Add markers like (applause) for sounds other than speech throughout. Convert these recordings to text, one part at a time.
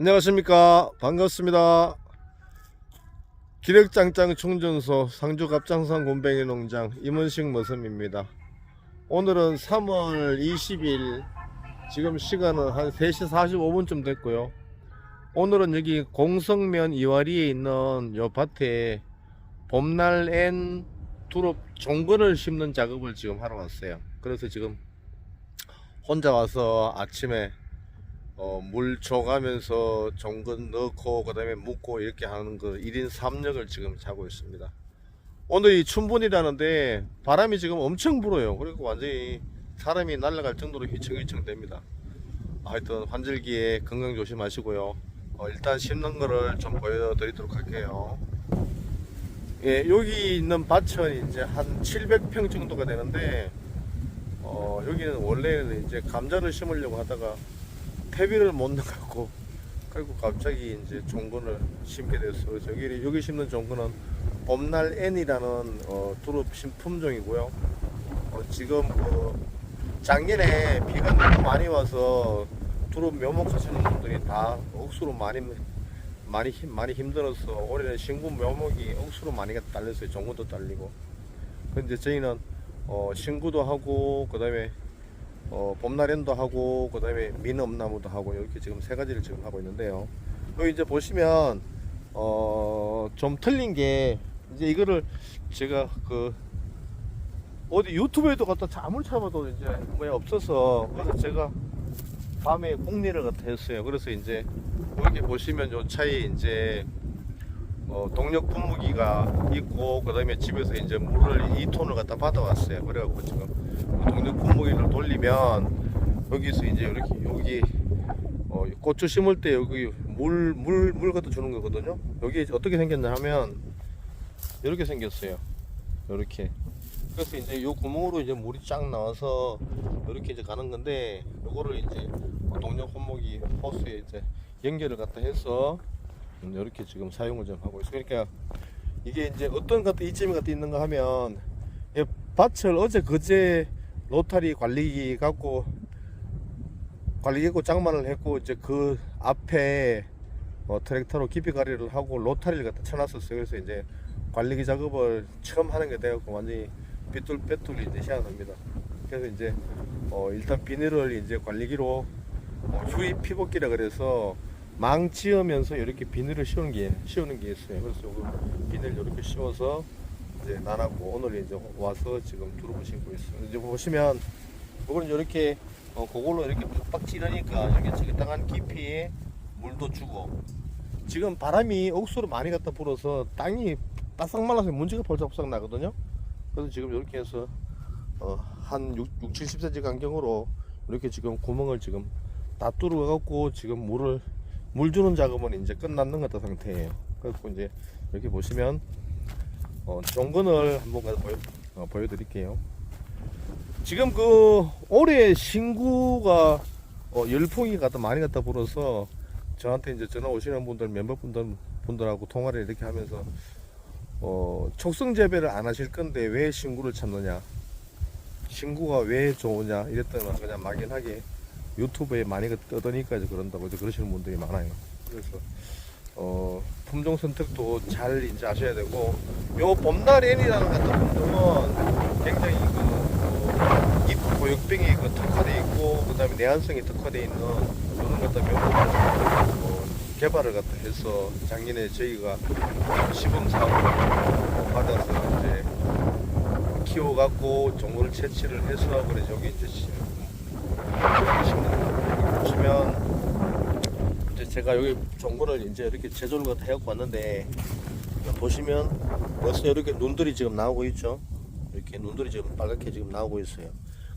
안녕하십니까. 반갑습니다. 기력장장 충전소 상주 갑장산 곰뱅이 농장 임원식 머슴입니다. 오늘은 3월 20일 지금 시간은 한 3시 45분쯤 됐고요. 오늘은 여기 공성면 이와리에 있는 요 밭에 봄날 엔 두릅 종근을 심는 작업을 지금 하러 왔어요. 그래서 지금 혼자 와서 아침에 어, 물 줘가면서 종근 넣고 그 다음에 묻고 이렇게 하는 그 1인 3역을 지금 자고 있습니다. 오늘 이 춘분이라는데 바람이 지금 엄청 불어요. 그리고 완전히 사람이 날아갈 정도로 휘청휘청 됩니다. 하여튼 환절기에 건강 조심하시고요. 어, 일단 심는 거를 좀 보여드리도록 할게요. 예, 여기 있는 밭은 이제 한 700평 정도가 되는데 어, 여기는 원래는 이제 감자를 심으려고 하다가 퇴비를 못 넣고 그리고 갑자기 이제 종근을 심게 됐어요. 그래서 여기 여기 심는 종근은 봄날 N이라는 어, 두릅 신품종이고요. 어, 지금 그 작년에 비가 너무 많이 와서 두릅 묘목하시는 분들이 다 억수로 많이 많이 힘, 많이 힘들어서 올해는 신구 묘목이 억수로 많이 딸렸어요. 종근도 딸리고. 근데 저희는 어, 신구도 하고 그다음에 어, 봄나련도 하고 그 다음에 민엄나무도 하고 이렇게 지금 세 가지를 지금 하고 있는데요. 여기 이제 보시면 어, 좀 틀린 게 이제 이거를 제가 그 어디 유튜브에도 갖다 자- 아무리 찾아봐도 이제 뭐야 없어서 그래서 제가 밤에 공리를 갖다 했어요. 그래서 이제 여기 보시면 요 차에 이제 어, 동력 분무기가 있고 그다음에 집에서 이제 물을 2톤을 갖다 받아왔어요. 그래갖고 지금 그 동력 분무기를 돌리면 여기서 이제 이렇게 여기 어, 고추 심을 때 여기 물물 물 갖다 주는 거거든요. 여기 어떻게 생겼냐 하면 이렇게 생겼어요. 이렇게. 그래서 이제 요 구멍으로 이제 물이 쫙 나와서 이렇게 이제 가는 건데 요거를 이제 동력 분무기 호스에 이제 연결을 갖다 해서 이렇게 지금 사용을 좀 하고 있어요. 그러니까 이게 이제 어떤 것도 이점이 같은 있는가 하면 이 밭을 어제 그제 로타리 관리기 갖고 관리기고 장만을 했고 이제 그 앞에 어, 트랙터로 깊이 가리를 하고 로타리를 갖다 쳐놨었어요. 그래서 이제 관리기 작업을 처음 하는 게 되었고 완전히 삐뚤빼뚤 이제 시작합니다. 그래서 이제 어, 일단 비닐을 이제 관리기로 어, 휴이 피복기라 그래서 망 찌으면서 이렇게 비닐을 씌우는 게 씌우는 게 있어요. 그래서 요거 비닐 이렇게 씌워서 이제 나라고 오늘 이제 와서 지금 두릅을 심고 있어요. 이제 보시면 이거는 이렇게 어, 그걸로 이렇게 팍팍 찌르니까 이렇게 적당한 깊이에 물도 주고 지금 바람이 억수로 많이 갖다 불어서 땅이 바싹 말라서 문지가 벌쩍벌쩍 나거든요. 그래서 지금 이렇게 해서 어, 한 6, 6, 70cm 간격으로 이렇게 지금 구멍을 지금 다 뚫어 갖고 지금 물을 물 주는 작업은 이제 끝났는 것 같은 상태예요. 그래서 이제 이렇게 보시면 어, 종근을 한번 보여, 어, 보여드릴게요. 지금 그 올해 신구가 어, 열풍이 갖다 많이 갖다 불어서 저한테 이제 전화 오시는 분들 몇몇 분들 분들하고 통화를 이렇게 하면서 어, 촉성 재배를 안 하실 건데 왜 신구를 찾느냐 신구가 왜 좋으냐 이랬더니 그냥 막연하게 유튜브에 많이 그 떠드니까 이제 그런다고 이제 그러시는 분들이 많아요. 그래서 어, 품종 선택도 잘 이제 아셔야 되고 요 봄날 N이라는 같은 품종은 굉장히 그 어, 잎 고육병이 그 특화돼 있고 그다음에 내한성이 특화돼 있는 것들 묘목을 어, 개발을 갖다 해서 작년에 저희가 시범 사업을 어, 받아서 이제 키워갖고 종을 채취를 해서 그래서 여기 이제 시- 보시면 이제 제가 여기 종고를 이제 이렇게 제조를 갖다 해갖고 왔는데 보시면 벌써 이렇게 눈들이 지금 나오고 있죠. 이렇게 눈들이 지금 빨갛게 지금 나오고 있어요.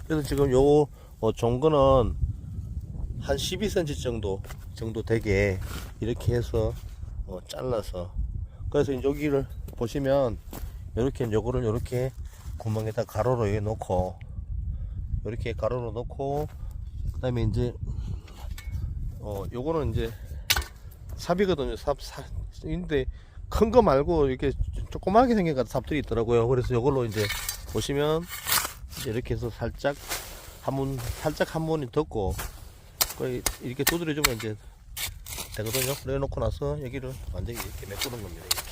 그래서 지금 요 어, 종거는 한 12cm 정도 정도 되게 이렇게 해서 어, 잘라서 그래서 여기를 보시면 이렇게 요거를 이렇게 구멍에다 가로로 해 놓고 이렇게 가로로 놓고 그 다음에 이제 어 요거는 이제 삽이거든요 삽 삽. 인데 큰 거 말고 이렇게 조그맣게 생긴 것 삽들이 있더라고요 그래서 요걸로 이제 보시면 이제 이렇게 해서 살짝 한문 살짝 한 문이 덮고 이렇게 두드려 주면 이제 되거든요. 그래 놓고 나서 여기를 완전히 이렇게 메꾸는 겁니다. 이렇게,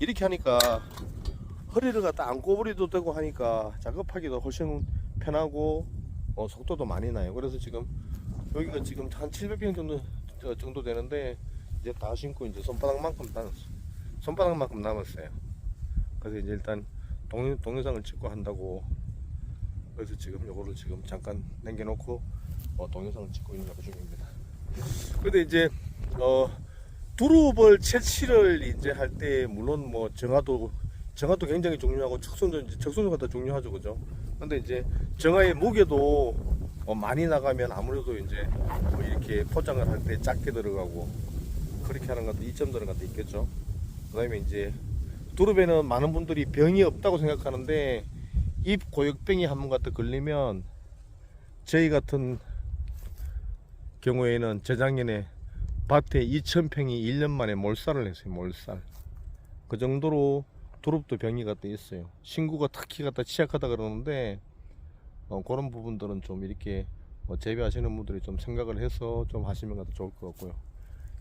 이렇게 하니까 허리를 갖다 안 꼬부리도 되고 하니까 작업하기도 훨씬 편하고 어, 속도도 많이 나요. 그래서 지금 여기가 지금 한 700평 정도 저 정도 되는데 이제 다 심고 이제 손바닥만큼 남았어요. 손바닥만큼 남았어요. 그래서 이제 일단 동, 동영상을 찍고 한다고 그래서 지금 요거를 지금 잠깐 남겨놓고 어, 동영상을 찍고 있는 중입니다. 근데 이제 어 두릅을 채취를 이제 할 때 물론 뭐 정화도 정화도 굉장히 중요하고 이제 적순도가 더 중요하죠, 그죠? 근데 이제 정화의 무게도 어, 많이 나가면 아무래도 이제 뭐 이렇게 포장을 할 때 작게 들어가고 그렇게 하는 것도 이점 들어간 것도 있겠죠. 그 다음에 이제 두릅에는 많은 분들이 병이 없다고 생각하는데 잎 고역병이 한 번 갖다 걸리면 저희 같은 경우에는 재작년에 밭에 2,000평이 1년 만에 몰살을 했어요. 몰살. 그 정도로 두릅도 병이 갖다 있어요. 신구가 특히 갖다 취약하다 그러는데 어, 그런 부분들은 좀 이렇게 뭐 재배하시는 분들이 좀 생각을 해서 좀 하시면 갖다 좋을 것 같고요.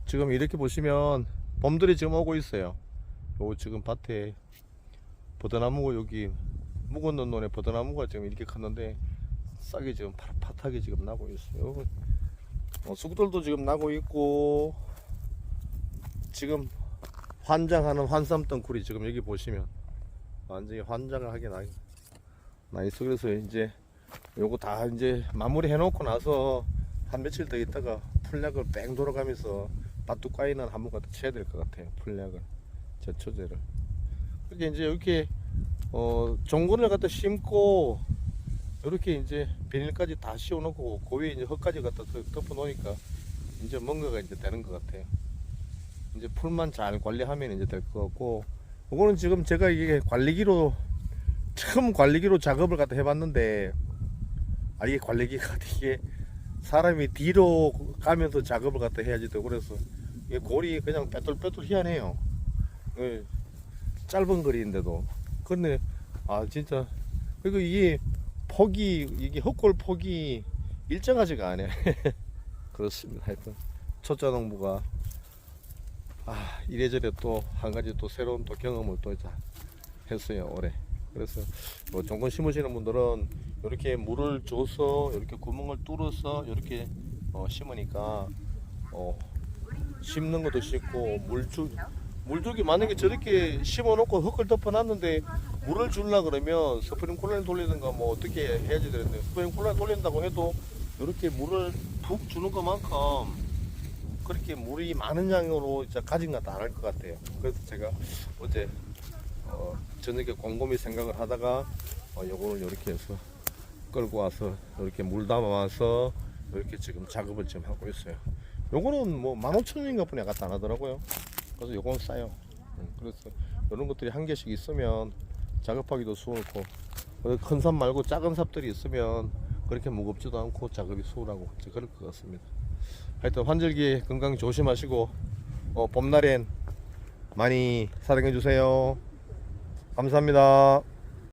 지금 이렇게 보시면 봄들이 지금 오고 있어요. 요 지금 밭에 버드나무가 여기 묵었는 논에 버드나무가 지금 이렇게 컸는데 싹이 지금 팥하게 지금 나고 있어요. 어, 쑥들도 지금 나고 있고 지금 환장하는 환삼덩굴이 지금 여기 보시면 완전히 환장을 하게 나, 나 있어. 그래서 이제 요거 다 이제 마무리 해놓고 나서 한 며칠 더 있다가 풀약을 뺑 돌아가면서 밭두까이는 한번 갖다 쳐야 될 것 같아요. 풀약을 제초제를. 그게 이제 이렇게 어 종근을 갖다 심고 이렇게 이제 비닐까지 다 씌워놓고 그 위에 이제 흙까지 갖다 덮- 덮어 놓으니까 이제 뭔가가 이제 되는 것 같아요. 이제 풀만 잘 관리하면 이제 될 것 같고 이거는 지금 제가 이게 관리기로 처음 관리기로 작업을 갖다 해봤는데 아 이게 관리기가 (laughs) 이게 사람이 뒤로 가면서 작업을 갖다 해야지 되고 그래서 이게 골이 그냥 빼뚤빼뚤 희한해요. 예, 짧은 거리인데도 근데 아 진짜 그리고 이게 폭이 이게 헛골 폭이 일정하지가 않아요. (laughs) 그렇습니다. 하여튼 초짜 농부가 아 이래저래 또 한 가지 또 새로운 또 경험을 또 했어요 올해. 그래서 뭐 종건 심으시는 분들은 이렇게 물을 줘서 이렇게 구멍을 뚫어서 이렇게 어, 심으니까 어, 심는 것도 쉽고 물주 물주기 만약에 저렇게 심어놓고 흙을 덮어놨는데 물을 주려 그러면 스프링클러를 돌리든가 뭐 어떻게 해야지 되는데 스프링클러 돌린다고 해도 이렇게 물을 푹 주는 것만큼 그렇게 물이 많은 양으로 가진 것도 안할 것 같아요. 그래서 제가 어제 어, 저녁에 곰곰이 생각을 하다가 어, 요거를 이렇게 해서 끌고 와서 이렇게 물 담아와서 이렇게 지금 작업을 지금 하고 있어요. 요거는 뭐 15,000원인가 뿐이 갖다 안 하더라고요. 그래서 요건 싸요. 음, 그래서 이런 것들이 한 개씩 있으면 작업하기도 수월고 큰 삽 말고 작은 삽들이 있으면 그렇게 무겁지도 않고 작업이 수월하고 그럴 것 같습니다. 하여튼 환절기 건강 조심하시고 어, 봄날엔 많이 사랑해 주세요. 감사합니다.